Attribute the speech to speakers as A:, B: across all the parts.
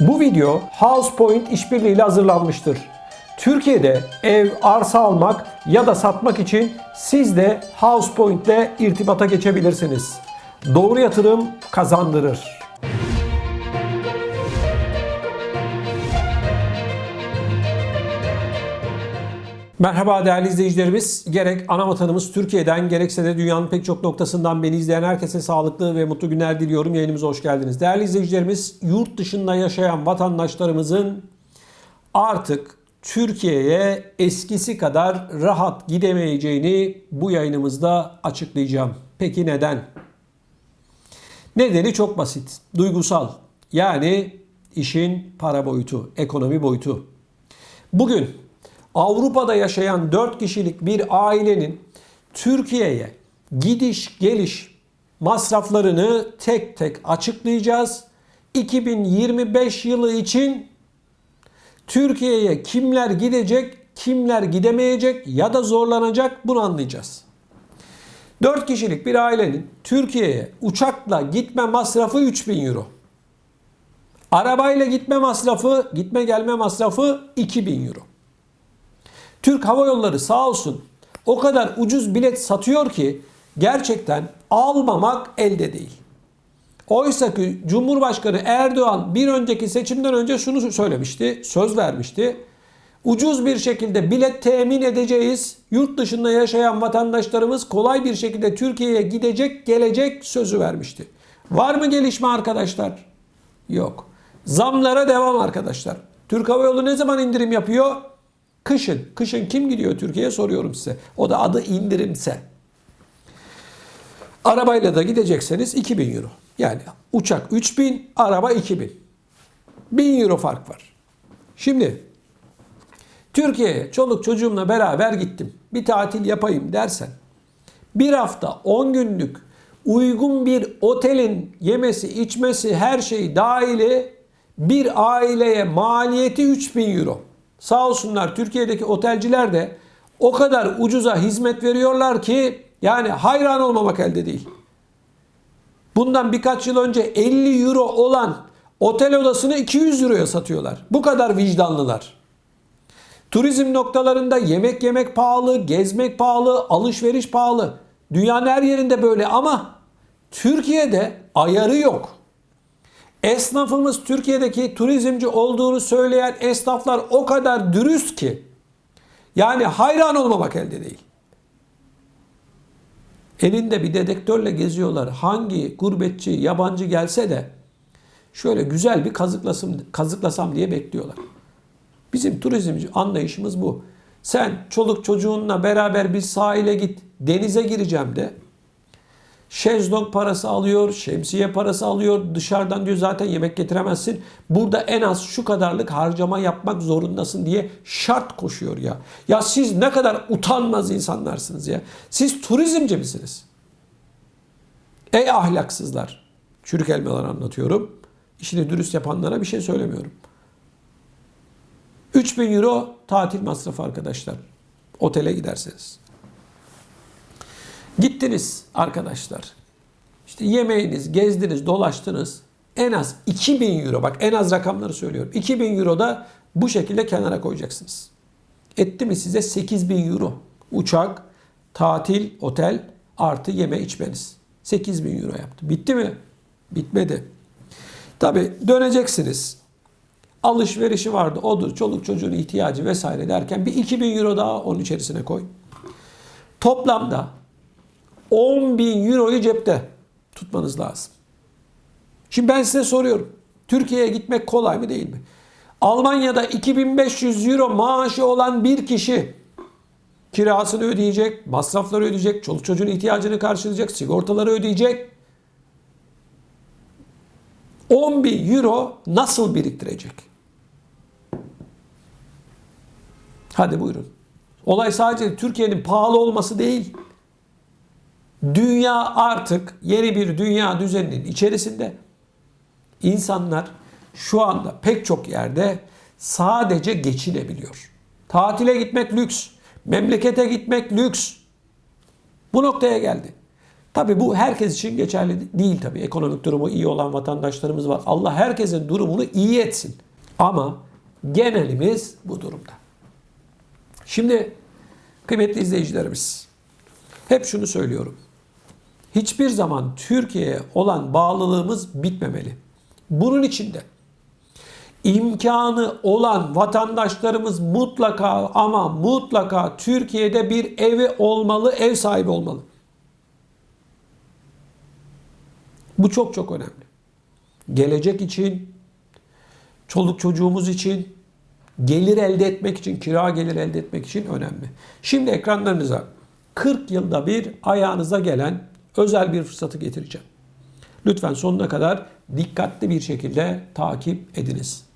A: Bu video HousePoint işbirliğiyle hazırlanmıştır. Türkiye'de ev, arsa almak ya da satmak için siz de HousePoint ile irtibata geçebilirsiniz. Doğru yatırım kazandırır. Merhaba değerli izleyicilerimiz. Gerek ana vatanımız Türkiye'den gerekse de dünyanın pek çok noktasından beni izleyen herkese sağlıklı ve mutlu günler diliyorum. Yayınımıza hoş geldiniz. Değerli izleyicilerimiz, yurt dışında yaşayan vatandaşlarımızın artık Türkiye'ye eskisi kadar rahat gidemeyeceğini bu yayınımızda açıklayacağım. Peki neden? Nedeni çok basit. Duygusal. Yani işin para boyutu, ekonomi boyutu. Bugün Avrupa'da yaşayan 4 kişilik bir ailenin Türkiye'ye gidiş geliş masraflarını tek tek açıklayacağız. 2025 yılı için Türkiye'ye kimler gidecek, kimler gidemeyecek ya da zorlanacak bunu anlayacağız. 4 kişilik bir ailenin Türkiye'ye uçakla gitme masrafı 3000 euro. Arabayla gitme masrafı, gitme gelme masrafı 2000 euro. Türk Hava Yolları sağ olsun o kadar ucuz bilet satıyor ki gerçekten almamak elde değil. Oysa ki Cumhurbaşkanı Erdoğan bir önceki seçimden önce şunu söylemişti, söz vermişti. Ucuz bir şekilde bilet temin edeceğiz. Yurt dışında yaşayan vatandaşlarımız kolay bir şekilde Türkiye'ye gidecek, gelecek sözü vermişti. Var mı gelişme arkadaşlar? Yok. Zamlara devam arkadaşlar. Türk Hava Yolu ne zaman indirim yapıyor? Kışın. Kışın kim gidiyor Türkiye'ye soruyorum size. O da adı indirimse. Arabayla da gidecekseniz 2000 euro. Yani uçak 3000, araba 2000. 1000 euro fark var. Şimdi Türkiye'ye çoluk çocuğumla beraber gittim. Bir tatil yapayım dersen bir hafta 10 günlük uygun bir otelin yemesi, içmesi, her şeyi dahili bir aileye maliyeti 3000 euro. Sağ olsunlar Türkiye'deki otelciler de o kadar ucuza hizmet veriyorlar ki yani hayran olmamak elde değil. Bundan birkaç yıl önce 50 euro olan otel odasını 200 euroya satıyorlar. Bu kadar vicdanlılar. Turizm noktalarında yemek yemek pahalı, gezmek pahalı, alışveriş pahalı. Dünyanın her yerinde böyle ama Türkiye'de ayarı yok. Esnafımız Türkiye'deki turizmci olduğunu söyleyen esnaflar o kadar dürüst ki yani hayran olmamak elde değil. Elinde bir dedektörle geziyorlar. Hangi gurbetçi, yabancı gelse de şöyle güzel bir kazıklasam, kazıklasam diye bekliyorlar. Bizim turizmci anlayışımız bu. Sen çoluk çocuğunla beraber bir sahile git, denize gireceğim de şezlong parası alıyor, şemsiye parası alıyor. Dışarıdan diyor zaten yemek getiremezsin. Burada en az şu kadarlık harcama yapmak zorundasın diye şart koşuyor ya. Ya siz ne kadar utanmaz insanlarsınız ya. Siz turizmci misiniz? Ey ahlaksızlar. Çürük elmalar anlatıyorum. İşini dürüst yapanlara bir şey söylemiyorum. 3000 euro tatil masrafı arkadaşlar. Otele giderseniz. Gittiniz arkadaşlar. İşte yemeğiniz, gezdiniz, dolaştınız. En az 2000 euro bak en az rakamları söylüyorum. 2000 euro da bu şekilde kenara koyacaksınız. Etti mi size 8000 euro? Uçak, tatil, otel artı yeme içmeniz. 8000 euro yaptı. Bitti mi? Bitmedi. Tabi döneceksiniz. Alışverişi vardı, odur, çoluk çocuğun ihtiyacı vesaire derken bir 2000 euro daha onun içerisine koy. Toplamda 10 bin euroyu cepte tutmanız lazım. Şimdi ben size soruyorum. Türkiye'ye gitmek kolay mı değil mi? Almanya'da 2500 euro maaşı olan bir kişi kirasını ödeyecek, masrafları ödeyecek, çoluk çocuğun ihtiyacını karşılayacak, sigortaları ödeyecek. 10 bin euro nasıl biriktirecek? Hadi buyurun. Olay sadece Türkiye'nin pahalı olması değil. Dünya artık yeni bir dünya düzeninin içerisinde. İnsanlar şu anda pek çok yerde sadece geçinebiliyor. Tatile gitmek lüks, memlekete gitmek lüks. Bu noktaya geldi. Tabii bu herkes için geçerli değil tabii. Ekonomik durumu iyi olan vatandaşlarımız var. Allah herkesin durumunu iyi etsin. Ama genelimiz bu durumda. Şimdi kıymetli izleyicilerimiz hep şunu söylüyorum. Hiçbir zaman Türkiye'ye olan bağlılığımız bitmemeli. Bunun için de imkanı olan vatandaşlarımız mutlaka ama mutlaka Türkiye'de bir evi olmalı, ev sahibi olmalı. Bu çok çok önemli. Gelecek için, çoluk çocuğumuz için, gelir elde etmek için, kira gelir elde etmek için önemli. Şimdi ekranlarınıza 40 yılda bir ayağınıza gelen özel bir fırsatı getireceğim. Lütfen sonuna kadar dikkatli bir şekilde takip ediniz.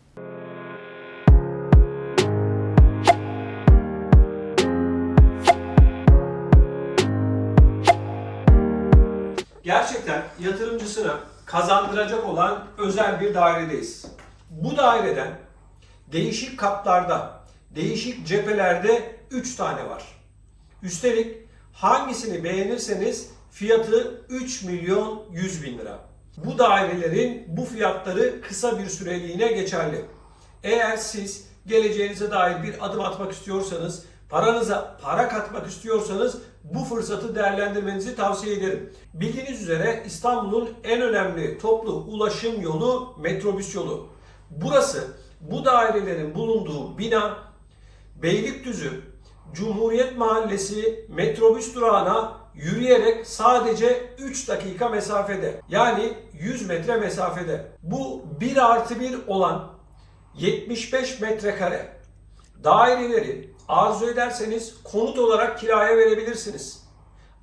A: Gerçekten yatırımcısına kazandıracak olan özel bir dairedeyiz. Bu daireden değişik katlarda, değişik cephelerde 3 tane var. Üstelik hangisini beğenirseniz fiyatı 3 milyon 100 bin lira. Bu dairelerin bu fiyatları kısa bir süreliğine geçerli. Eğer siz geleceğinize dair bir adım atmak istiyorsanız, paranıza para katmak istiyorsanız bu fırsatı değerlendirmenizi tavsiye ederim. Bildiğiniz üzere İstanbul'un en önemli toplu ulaşım yolu metrobüs yolu. Burası bu dairelerin bulunduğu bina Beylikdüzü Cumhuriyet Mahallesi metrobüs durağına yürüyerek sadece 3 dakika mesafede. Yani 100 metre mesafede. Bu 1 artı 1 olan 75 metrekare daireleri arzu ederseniz konut olarak kiraya verebilirsiniz.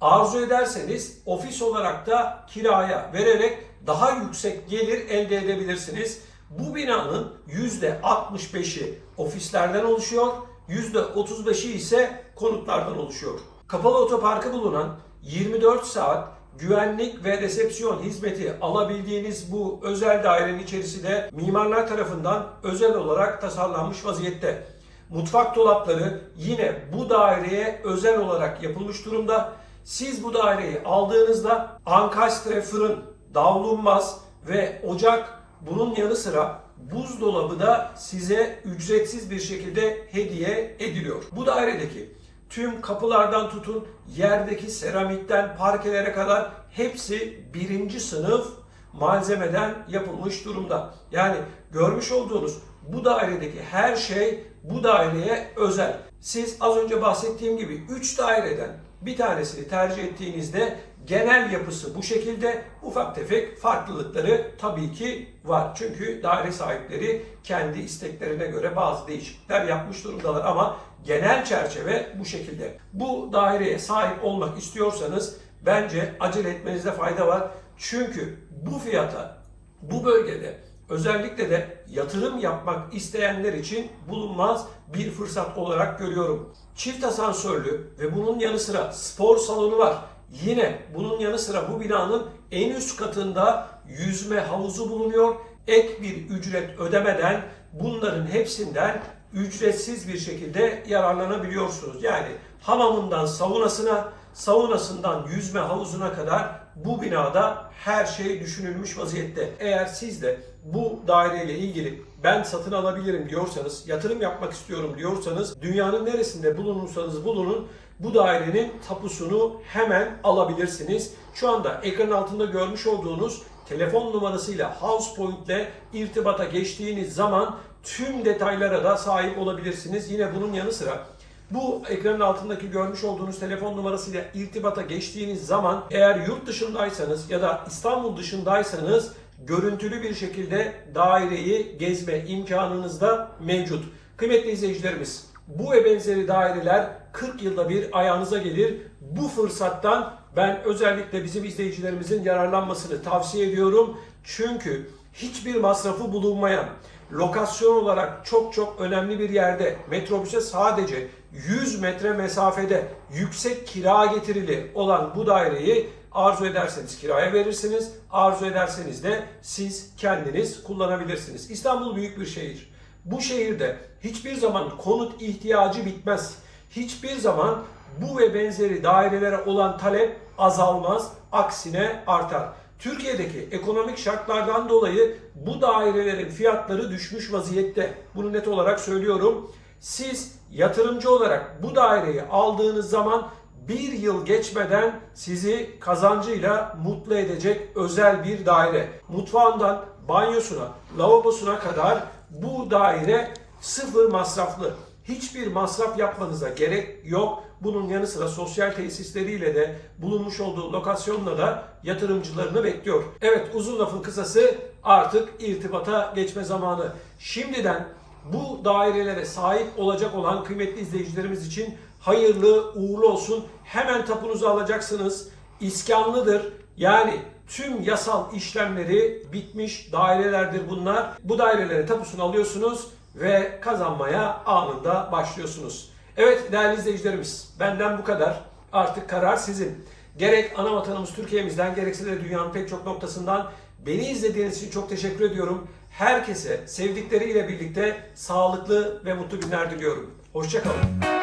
A: Arzu ederseniz ofis olarak da kiraya vererek daha yüksek gelir elde edebilirsiniz. Bu binanın %65'i ofislerden oluşuyor, %35'i ise konutlardan oluşuyor. Kapalı otoparkı bulunan 24 saat güvenlik ve resepsiyon hizmeti alabildiğiniz bu özel dairenin içerisi de mimarlar tarafından özel olarak tasarlanmış vaziyette. Mutfak dolapları yine bu daireye özel olarak yapılmış durumda. Siz bu daireyi aldığınızda ankastre fırın, davlumbaz ve ocak bunun yanı sıra buzdolabı da size ücretsiz bir şekilde hediye ediliyor. Bu dairedeki tüm kapılardan tutun yerdeki seramikten parkelere kadar hepsi birinci sınıf malzemeden yapılmış durumda. Yani görmüş olduğunuz bu dairedeki her şey bu daireye özel. Siz az önce bahsettiğim gibi 3 daireden bir tanesini tercih ettiğinizde genel yapısı bu şekilde ufak tefek farklılıkları tabii ki var. Çünkü daire sahipleri kendi isteklerine göre bazı değişiklikler yapmış durumdalar ama genel çerçeve bu şekilde. Bu daireye sahip olmak istiyorsanız bence acele etmenizde fayda var. Çünkü bu fiyata bu bölgede özellikle de yatırım yapmak isteyenler için bulunmaz bir fırsat olarak görüyorum. Çift asansörlü ve bunun yanı sıra spor salonu var. Yine bunun yanı sıra bu binanın en üst katında yüzme havuzu bulunuyor. Ek bir ücret ödemeden bunların hepsinden ücretsiz bir şekilde yararlanabiliyorsunuz. Yani hamamından saunasına, saunasından yüzme havuzuna kadar bu binada her şey düşünülmüş vaziyette. Eğer siz de bu daireyle ilgili ben satın alabilirim diyorsanız, yatırım yapmak istiyorum diyorsanız dünyanın neresinde bulunursanız bulunun bu dairenin tapusunu hemen alabilirsiniz. Şu anda ekran altında görmüş olduğunuz telefon numarasıyla House Point ile irtibata geçtiğiniz zaman tüm detaylara da sahip olabilirsiniz. Yine bunun yanı sıra bu ekranın altındaki görmüş olduğunuz telefon numarasıyla irtibata geçtiğiniz zaman eğer yurt dışındaysanız ya da İstanbul dışındaysanız görüntülü bir şekilde daireyi gezme imkanınız da mevcut. Kıymetli izleyicilerimiz bu ve benzeri daireler 40 yılda bir ayağınıza gelir. Bu fırsattan ben özellikle bizim izleyicilerimizin yararlanmasını tavsiye ediyorum. Çünkü hiçbir masrafı bulunmayan, lokasyon olarak çok çok önemli bir yerde metrobüse sadece 100 metre mesafede yüksek kira getirili olan bu daireyi arzu ederseniz kiraya verirsiniz. Arzu ederseniz de siz kendiniz kullanabilirsiniz. İstanbul büyük bir şehir. Bu şehirde hiçbir zaman konut ihtiyacı bitmez. Hiçbir zaman bu ve benzeri dairelere olan talep azalmaz, aksine artar. Türkiye'deki ekonomik şartlardan dolayı bu dairelerin fiyatları düşmüş vaziyette. Bunu net olarak söylüyorum. Siz yatırımcı olarak bu daireyi aldığınız zaman bir yıl geçmeden sizi kazancıyla mutlu edecek özel bir daire. Mutfağından banyosuna, lavabosuna kadar bu daire sıfır masraflı. Hiçbir masraf yapmanıza gerek yok. Bunun yanı sıra sosyal tesisleriyle de bulunmuş olduğu lokasyonla da yatırımcılarını bekliyor. Evet uzun lafın kısası artık irtibata geçme zamanı. Şimdiden bu dairelere sahip olacak olan kıymetli izleyicilerimiz için hayırlı uğurlu olsun. Hemen tapunuzu alacaksınız. İskanlıdır. Yani tüm yasal işlemleri bitmiş dairelerdir bunlar. Bu dairelere tapusunu alıyorsunuz ve kazanmaya anında başlıyorsunuz. Evet değerli izleyicilerimiz benden bu kadar. Artık karar sizin. Gerek ana vatanımız Türkiye'mizden gerekse de dünyanın pek çok noktasından beni izlediğiniz için çok teşekkür ediyorum. Herkese sevdikleriyle birlikte sağlıklı ve mutlu günler diliyorum. Hoşçakalın.